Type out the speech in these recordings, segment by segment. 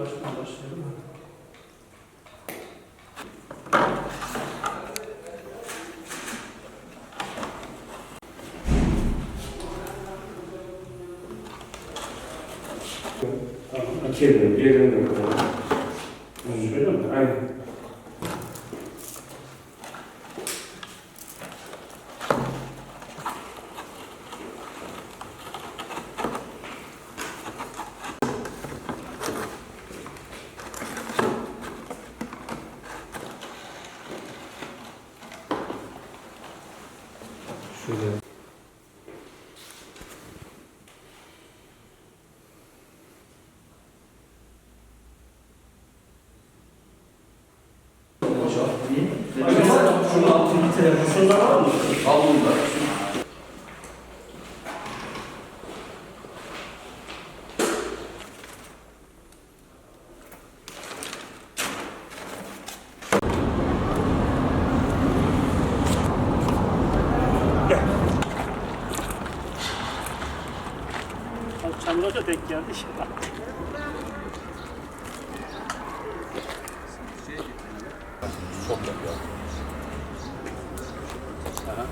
baştan başlayalım. Tamam, açıyorum. Yerine kadar. Şöyle mi? Aynen. Şöyle. Şunu altını telefonu var mı? Al bunu. Çamura da denk geldi. Çok yapıyor. Bak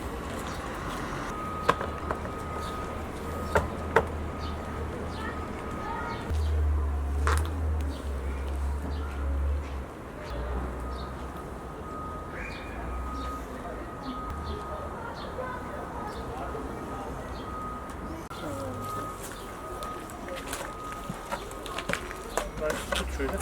şöyle.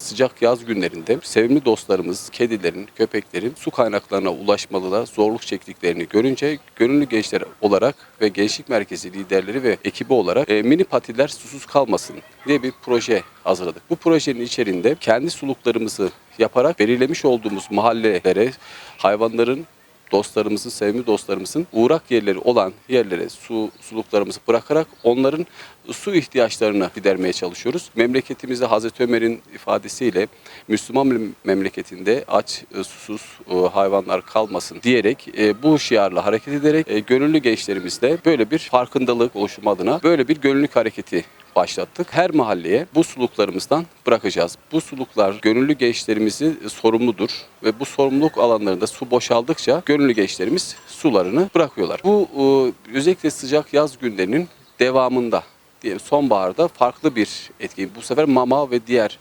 Sıcak yaz günlerinde sevimli dostlarımız, kedilerin, köpeklerin su kaynaklarına ulaşmalıda zorluk çektiklerini görünce gönüllü gençler olarak ve gençlik merkezi liderleri ve ekibi olarak e, mini patiler susuz kalmasın diye bir proje hazırladık. Bu projenin içerisinde kendi suluklarımızı yaparak belirlemiş olduğumuz mahallelere hayvanların dostlarımızın, sevimli dostlarımızın uğrak yerleri olan yerlere su suluklarımızı bırakarak onların su ihtiyaçlarını gidermeye çalışıyoruz. Memleketimizde Hazreti Ömer'in ifadesiyle Müslüman memleketinde aç, e, susuz e, hayvanlar kalmasın diyerek e, bu şiarla hareket ederek gönüllü gençlerimizle böyle bir farkındalık oluşumu adına böyle bir gönüllülük hareketi başlattık. Her mahalleye bu suluklarımızdan bırakacağız. Bu suluklar gönüllü gençlerimizi sorumludur ve bu sorumluluk alanlarında su boşaldıkça gönüllü gençlerimiz sularını bırakıyorlar. Bu e, özellikle sıcak yaz günlerinin devamında diyelim sonbaharda farklı bir etki. Bu sefer mama ve diğer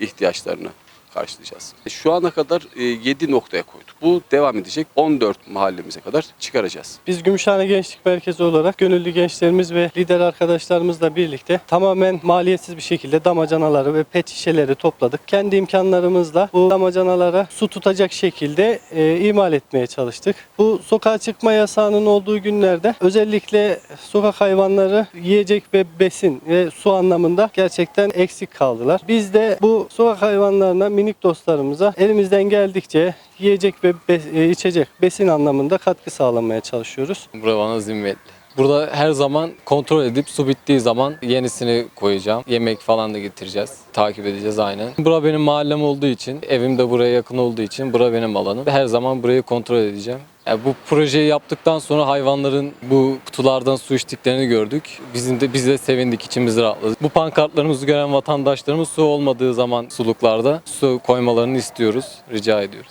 ihtiyaçlarını karşılayacağız. Şu ana kadar 7 noktaya koyduk. Bu devam edecek. 14 mahallemize kadar çıkaracağız. Biz Gümüşhane Gençlik Merkezi olarak gönüllü gençlerimiz ve lider arkadaşlarımızla birlikte tamamen maliyetsiz bir şekilde damacanaları ve pet şişeleri topladık. Kendi imkanlarımızla bu damacanalara su tutacak şekilde e, imal etmeye çalıştık. Bu sokağa çıkma yasağının olduğu günlerde özellikle sokak hayvanları yiyecek ve besin ve su anlamında gerçekten eksik kaldılar. Biz de bu sokak hayvanlarına minik dostlarımıza elimizden geldikçe yiyecek ve be- e, içecek besin anlamında katkı sağlamaya çalışıyoruz. Bura bana zimmetli. Burada her zaman kontrol edip su bittiği zaman yenisini koyacağım. Yemek falan da getireceğiz. Takip edeceğiz aynen. Bura benim mahallem olduğu için, evim de buraya yakın olduğu için bura benim alanım. Her zaman burayı kontrol edeceğim. Yani bu projeyi yaptıktan sonra hayvanların bu kutulardan su içtiklerini gördük. Bizim de biz de sevindik, içimiz rahatladı. Bu pankartlarımızı gören vatandaşlarımız su olmadığı zaman suluklarda su koymalarını istiyoruz, rica ediyoruz.